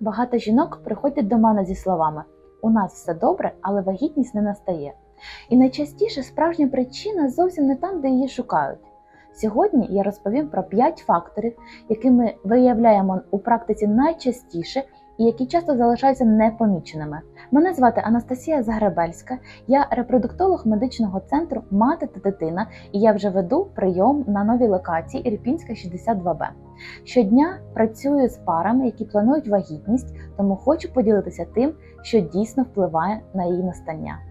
Багато жінок приходять до мене зі словами: у нас все добре, але вагітність не настає. І найчастіше справжня причина зовсім не там, де її шукають. Сьогодні я розповім про 5 факторів, які ми виявляємо у практиці найчастіше і які часто залишаються непоміченими. Мене звати Анастасія Загребельська, я репродуктолог медичного центру Мати та дитина, і я вже веду прийом на новій локації Ірпінська 62Б. Щодня працюю з парами, які планують вагітність, тому хочу поділитися тим, що дійсно впливає на її настання.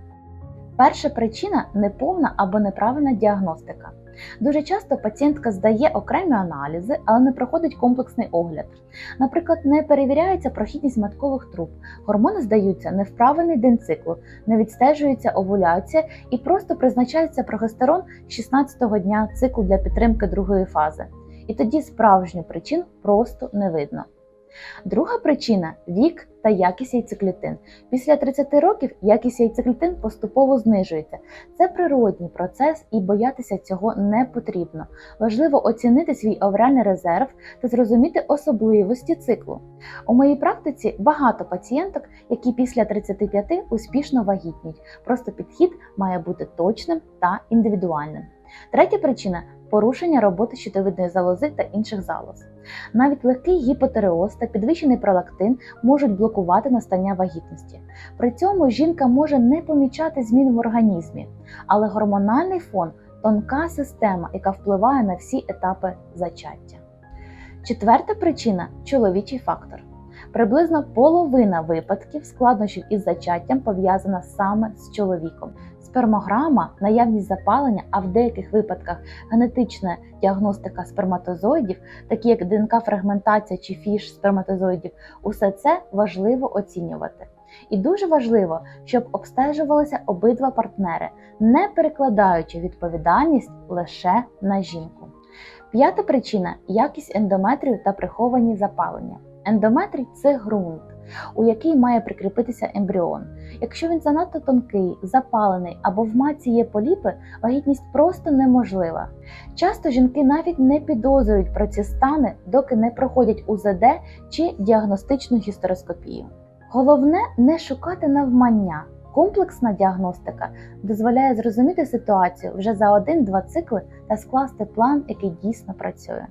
Перша причина неповна або неправильна діагностика. Дуже часто пацієнтка здає окремі аналізи, але не проходить комплексний огляд. Наприклад, не перевіряється прохідність маткових труб, гормони здаються не в правильний день циклу, не відстежується овуляція і просто призначається прогестерон 16-го дня циклу для підтримки другої фази. І тоді справжню причину просто не видно. Друга причина вік та якість яйцеклітин. Після 30 років якість яйцеклітин поступово знижується. Це природній процес і боятися цього не потрібно. Важливо оцінити свій овральний резерв та зрозуміти особливості циклу. У моїй практиці багато пацієнток, які після 35 успішно вагітніють. Просто підхід має бути точним та індивідуальним. Третя причина порушення роботи щитовидної залози та інших залоз. Навіть легкий гіпотереоз та підвищений пролактин можуть блокувати настання вагітності. При цьому жінка може не помічати змін в організмі, але гормональний фон тонка система, яка впливає на всі етапи зачаття. Четверта причина чоловічий фактор. Приблизно половина випадків складнощів із зачаттям пов'язана саме з чоловіком. Спермограма, наявність запалення, а в деяких випадках генетична діагностика сперматозоїдів, такі як ДНК-фрагментація чи фіш сперматозоїдів, усе це важливо оцінювати. І дуже важливо, щоб обстежувалися обидва партнери, не перекладаючи відповідальність лише на жінку. П'ята причина якість ендометрію та приховані запалення. Ендометрій це ґрунт, у який має прикріпитися ембріон. Якщо він занадто тонкий, запалений або в матці є поліпи, вагітність просто неможлива. Часто жінки навіть не підозрюють про ці стани, доки не проходять УЗД чи діагностичну гістероскопію. Головне не шукати навмання. Комплексна діагностика дозволяє зрозуміти ситуацію вже за один-два цикли та скласти план, який дійсно працює.